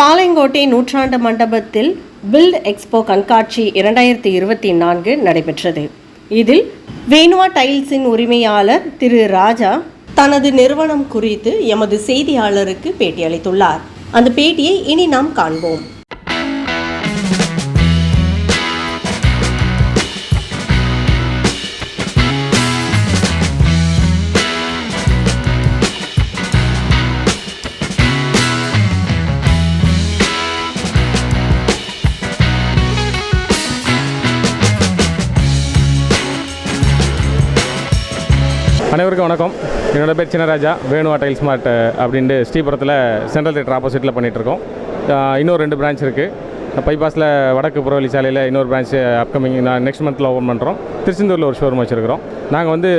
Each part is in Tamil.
பாளையங்கோட்டை நூற்றாண்டு மண்டபத்தில் பில்ட் எக்ஸ்போ கண்காட்சி இரண்டாயிரத்தி இருபத்தி நான்கு நடைபெற்றது. இதில் வேணுவா டைல்ஸின் உரிமையாளர் திரு ராஜா தனது நிறுவனம் குறித்து எமது செய்தியாளருக்கு பேட்டியளித்துள்ளார். அந்த பேட்டியை இனி நாம் காண்போம். அனைவருக்கும் வணக்கம். என்னோட பேர் சின்னராஜா. வேணுவா டைல்ஸ் மார்ட் அப்படின்ட்டு ஸ்ரீபுரத்தில் சென்ட்ரல் தேட்டர் ஆப்போசிட்டில் பண்ணிகிட்ருக்கோம் இன்னொரு ரெண்டு பிரான்ச் இருக்குது பைபாஸில் வடக்கு புறவழி சாலையில் இன்னொரு பிரான்ச் அப்கமிங் நான் நெக்ஸ்ட் மந்தில் ஓப்பன் பண்ணுறோம் திருச்செந்தூரில் ஒரு ஷோரூம் வச்சுருக்கிறோம். நாங்கள் வந்து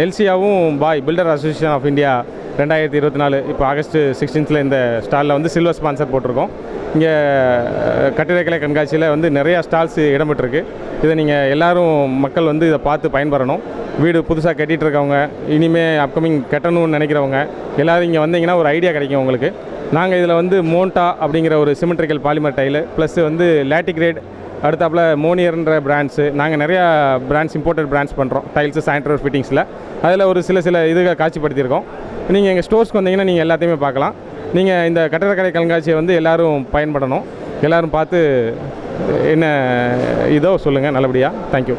நெல்சியாவும் பாய் பில்டர் அசோசியேஷன் ஆஃப் இந்தியா ரெண்டாயிரத்தி இருபத்தி நாலு இப்போ ஆகஸ்ட் சிக்ஸ்டீன்த்தில் இந்த ஸ்டாலில் வந்து சில்வர் ஸ்பான்சர் போட்டிருக்கோம். இங்கே கட்டிடக்கலை கண்காட்சியில் வந்து நிறையா ஸ்டால்ஸ் இடம்பெற்றிருக்கு. இதை நீங்கள் எல்லாரும் மக்கள் வந்து இதை பார்த்து பயன்பெறணும். வீடு புதுசாக கட்டிகிட்டு இருக்கவங்க இனிமேல் அப்கமிங் கட்டணும்னு நினைக்கிறவங்க எல்லோரும் இங்கே வந்தீங்கன்னா ஒரு ஐடியா கிடைக்கும் உங்களுக்கு. நாங்கள் இதில் வந்து மோண்டா அப்படிங்கிற ஒரு சிமெண்ட்ரிக்கல் பாலிமர் டைலு ப்ளஸ் வந்து லேட்டிகிரேட் அடுத்தாப்புல மோனியர்ன்ற பிராண்ட்ஸு நாங்கள் நிறையா பிராண்ட்ஸ் இம்போர்ட்டட் பிராண்ட்ஸ் பண்ணுறோம் டைல்ஸு சானிடரி ஃபிட்டிங்ஸில் அதில் ஒரு சில சில இதுகளை காட்சிப்படுத்தியிருக்கோம். நீங்கள் எங்கள் ஸ்டோர்ஸ்க்கு வந்தீங்கன்னா நீங்கள் எல்லாத்தையுமே பார்க்கலாம். நீங்கள் இந்த கட்டடக்கலை கண்காட்சியை வந்து எல்லோரும் பயன்படணும். எல்லோரும் பார்த்து என்ன இதோ சொல்லுங்கள் நல்லபடியாக தேங்க்யூ